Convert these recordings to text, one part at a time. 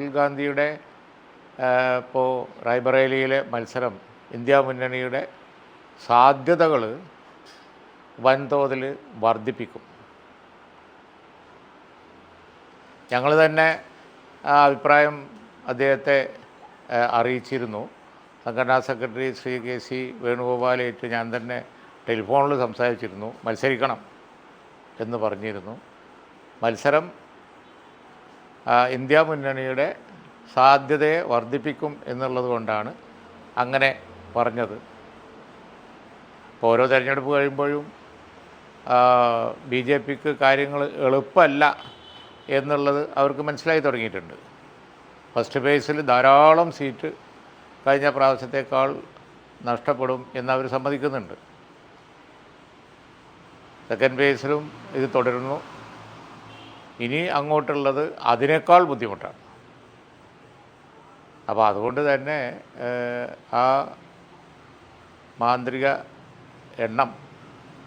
Rahul ഗാന്ധിയുടെ ഇപ്പോൾ റായ്ബറേലിയിലെ മത്സരം ഇന്ത്യ മുന്നണിയുടെ സാധ്യതകൾ വൻതോതിൽ വർദ്ധിപ്പിക്കും. ഞങ്ങൾ തന്നെ ആ അഭിപ്രായം അദ്ദേഹത്തെ അറിയിച്ചിരുന്നു. സംഘടനാ സെക്രട്ടറി ശ്രീ കെ സി വേണുഗോപാലായിട്ട് ഞാൻ തന്നെ ടെലിഫോണിൽ സംസാരിച്ചിരുന്നു. മത്സരിക്കണം എന്ന് പറഞ്ഞിരുന്നു. മത്സരം ഇന്ത്യ മുന്നണിയുടെ സാധ്യതയെ വർദ്ധിപ്പിക്കും എന്നുള്ളത് കൊണ്ടാണ് അങ്ങനെ പറഞ്ഞത്. ഓരോ തെരഞ്ഞെടുപ്പ് കഴിയുമ്പോഴും ബി ജെ പിക്ക് കാര്യങ്ങൾ എളുപ്പമല്ല എന്നുള്ളത് അവർക്ക് മനസ്സിലായി തുടങ്ങിയിട്ടുണ്ട്. ഫസ്റ്റ് ഫേസിൽ ധാരാളം സീറ്റ് കഴിഞ്ഞ പ്രാവശ്യത്തേക്കാൾ നഷ്ടപ്പെടും എന്നവർ സമ്മതിക്കുന്നുണ്ട്. സെക്കൻഡ് ഫേസിലും ഇത് തുടരുന്നു. ഇനി അങ്ങോട്ടുള്ളത് അതിനേക്കാൾ ബുദ്ധിമുട്ടാണ്. അപ്പോൾ അതുകൊണ്ട് തന്നെ ആ മാന്ത്രിക എണ്ണം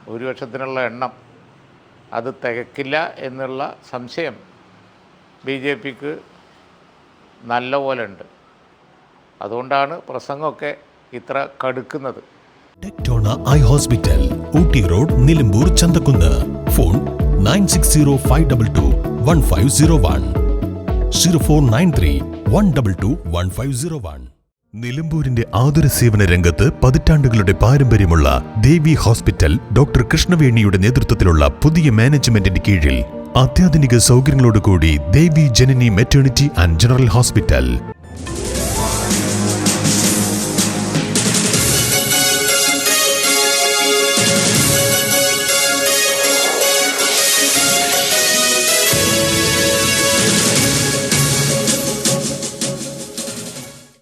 ഭൂരിപക്ഷത്തിനുള്ള എണ്ണം അത് തികക്കില്ല എന്നുള്ള സംശയം ബി ജെ പിക്ക് നല്ല പോലെ ഉണ്ട്. അതുകൊണ്ടാണ് പ്രസംഗമൊക്കെ ഇത്ര കടുക്കുന്നത്. Tectona eye hospital Ooty road Nilambur Chanthakunnu. Phone nine six zero five double two. One five zero one zero four nine three one double two one five zero one നിലമ്പൂരിന്റെ ആതുര സേവന രംഗത്ത് പതിറ്റാണ്ടുകളുടെ പാരമ്പര്യമുള്ള ദേവി ഹോസ്പിറ്റൽ ഡോക്ടർ കൃഷ്ണവേണിയുടെ നേതൃത്വത്തിലുള്ള പുതിയ മാനേജ്മെന്റിന്റെ കീഴിൽ അത്യാധുനിക സൗകര്യങ്ങളോടുകൂടി Devi Janani maternity and general hospital